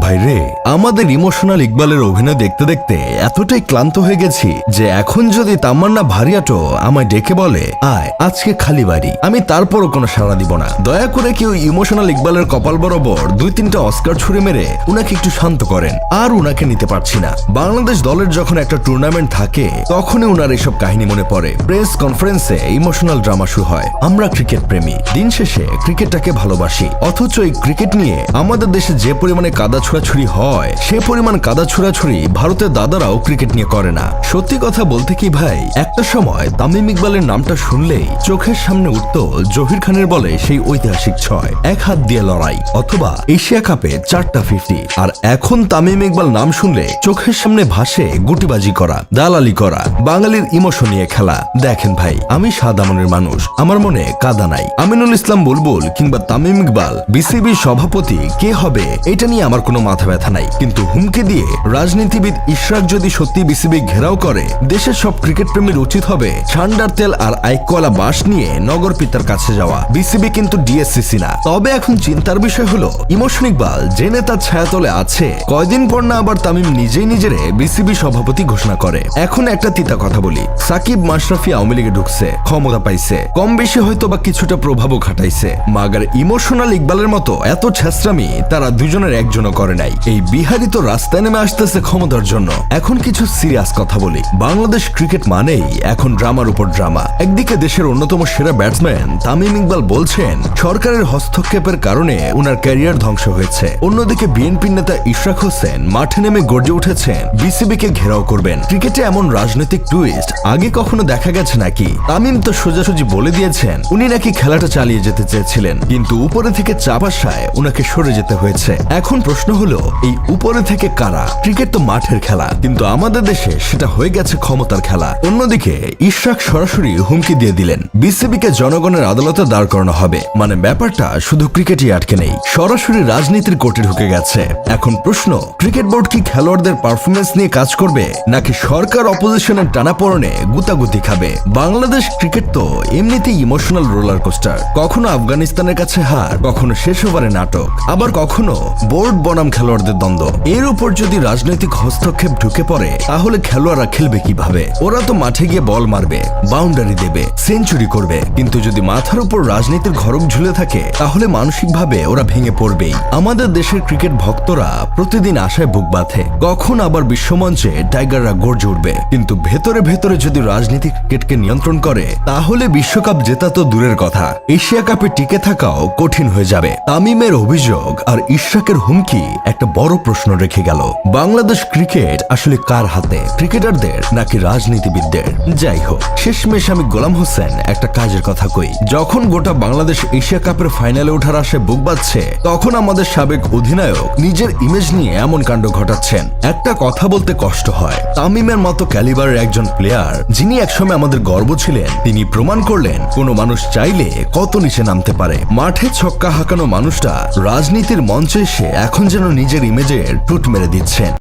ভাই রে, আমাদের ইমোশনাল ইকবালের অভিনয় দেখতে দেখতে এতটাই ক্লান্ত হয়ে গেছি যে এখন যদি তামান্না ভারিয়াটো আমায় ডেকে বলে, আয়, আজকে খালি বাড়ি, আমি তারপরও কোনো সাড়া দিব না। দয়া করে কেউ ইমোশনাল ইকবালের কপাল বরাবর দুই তিনটা অস্কার ছুড়ে মেরে উনাকে একটু শান্ত করেন। আর উনাকে নিতে পারছি না। বাংলাদেশ দলের যখন একটা টুর্নামেন্ট থাকে, তখনই উনার এসব কাহিনী মনে পড়ে। প্রেস কনফারেন্সে ইমোশনাল ড্রামা শুরু হয়। আমরা ক্রিকেট প্রেমী। দিন শেষে ক্রিকেটটাকে ভালোবাসি। অথচ এই ক্রিকেট নিয়ে আমাদের দেশে যে পরিমাণে কাদা ছোড়াছুড়ি হয়। সে পরিমাণ কাদা ছোড়াছুড়ি ভারতের দাদারাও ক্রিকেট নিয়ে করে না। সত্যি কথা বলতে কি ভাই, একটা সময় তামিম ইকবালের নামটা শুনলেই চোখের সামনে উঠত জহির খানের বলে সেই ঐতিহাসিক ছয়, এক হাত দিয়ে লড়াই অথবা এশিয়া কাপে চারটা ফিফটি। আর এখন তামিম ইকবাল নাম শুনলে চোখের সামনে ভাসে গুটিবাজি করা, দালালি করা, বাঙালির ইমোশন নিয়ে খেলা। দেখেন ভাই, আমি সাদা মনের মানুষ, আমার মনে কাদা নাই। আমিনুল ইসলাম বুলবুল কিংবা তামিম ইকবাল বিসিবি সভাপতি কে হবে, এটা নিয়ে আমার কোনো মাথা ব্যথা নাই। কিন্তু হুমকি দিয়ে রাজনীতিবিদ ইশরাক যদি সত্যি বিসিবি ঘেরাও করে, দেশের সব ক্রিকেট প্রেমীর উচিত হবে ঠান্ডার তেল আর আইকোয়ালা বাস নিয়ে নগর পিতার কাছে যাওয়া। বিসিবি কিন্তু ডিএসসিসি না। তবে এখন চিন্তার বিষয় হলো ইমোশন ইকবাল যে নেতার ছায়াতলে আছে, কয়দিন পর না আবার তামিম নিজেই নিজেরে বিসিবি সভাপতি ঘোষণা করে। এখন একটা তিতা কথা বলি, সাকিব মাশরাফি আওয়ামী লীগে ঢুকছে, ক্ষমতা পাইছে। কম বেশি হয়তো বা কিছুটা প্রভাবও খাটাইছে। মাগার ইমোশনাল ইকবালের মতো এত ছেসরামি তারা দুজনের একজনও করে নাই। এই বিহারি তো রাস্তায় নেমে আসতেছে ক্ষমতার জন্য। এখন কিছু সিরিয়াস কথা বলি। বাংলাদেশ ক্রিকেট মানেই এখন ড্রামার উপর ড্রামা একদিকে দেশের অন্যতম সেরা ব্যাটসম্যান তামিম ইকবাল বলছেন, সরকারের হস্তক্ষেপের কারণে উনার ক্যারিয়ার ধ্বংস হয়েছে। অন্যদিকে বিএনপির নেতা ইশরাক হোসেন মাঠে নেমে গর্জে উঠেছেন, বিসিবিকে ঘেরাও করবেন। ক্রিকেটে এমন রাজনৈতিক টুইস্ট আগে কখনো দেখা গেছে নাকি? তামিম তো সোজাসুজি বলে দিয়েছেন, উনি নাকি খেলাটা চালিয়ে যেতে চেয়েছিলেন। কিন্তু উপরে থেকে চাপ আসায় উনাকে সরে যেতে হয়েছে। এখন প্রশ্ন হলো, এই উপরে থেকে কারা? ক্রিকেট তো মাঠের খেলা, কিন্তু আমাদের দেশে সেটা হয়ে গেছে ক্ষমতার খেলা। অন্যদিকে, ইশরাক সরাসরি হুমকি দিয়ে দিলেন। বিসিবিকে জনগণের আদালতে দাঁড় করানো হবে। মানে ব্যাপারটা শুধু ক্রিকেটই আটকে নেই। সরাসরি রাজনীতির কোর্টে ঢুকে গেছে। এখন প্রশ্ন, ক্রিকেট বোর্ড কি খেলোয়াড়দের পারফরমেন্স নিয়ে কাজ করবে, নাকি সরকার অপোজিশনের টানাপড়নে গুতাগুতি খাবে? বাংলাদেশ ক্রিকেট তো এমনিতেই ইমোশনাল রোলার কোস্টার। কখনো আফগানিস্তানের কাছে হার, কখনো শেষ ওভারে নাটক। আবার কখনো বোর্ড বনাম খেলোয়াড়দের দ্বন্দ্ব। এর উপর যদি রাজনৈতিক হস্তক্ষেপ ঢুকে পড়ে, তাহলে খেলোয়াড়রা খেলবে কীভাবে? ওরা তো মাঠে গিয়ে বল মারবে বাউন্ডারি দেবে সেঞ্চুরি করবে। কিন্তু যদি মাথার উপর রাজনীতির ঘরক ঝুলে থাকে, তাহলে মানসিকভাবে ওরা ভেঙে পড়বেই। আমাদের দেশের ক্রিকেট ভক্তরা প্রতিদিন আশায় বুক বাঁধে। কখন আবার বিশ্বমঞ্চে টাইগাররা গর্জে উঠবে? কিন্তু ভেতরে ভেতরে যদি রাজনীতি ক্রিকেটকে নিয়ন্ত্রণ করে, তাহলে বিশ্বকাপ জেতা তো দূরের কথা। এশিয়া কাপে টিকে থাকাও কঠিন হয়ে যাবে। তামিমের অভিযোগ আর ইশরাকের হুমকি একটা বড় প্রশ্ন রেখে গেল। বাংলাদেশ ক্রিকেট আসলে কার হাতে? ক্রিকেটারদের নাকি রাজনীতিবিদদের? যাই হোক, শেষমেশ আমি গোলাম হোসেন একটা কাজের কথা কই। যখন গোটা বাংলাদেশ এশিয়া কাপের ফাইনালে ওঠার আশায় বুক বাঁধছে, তখন আমাদের সাবেক অধিনায়ক নিজের ইমেজ নিয়ে এমন কাণ্ড ঘটাচ্ছেন। একটা কথা বলতে কষ্ট হয়। তামিমের মতো ক্যালিবারের একজন প্লেয়ার যিনি একসময় আমাদের গর্ব ছিলেন, তিনি প্রমাণ করলেন, কোনো মানুষ চাইলে কত নিচে নামতে পারে। মাঠে ছক্কা হাঁকানো মানুষটা রাজনীতির মঞ্চে এসে এখন যেন নিজের ইমেজে টুট মেরে দিচ্ছেন।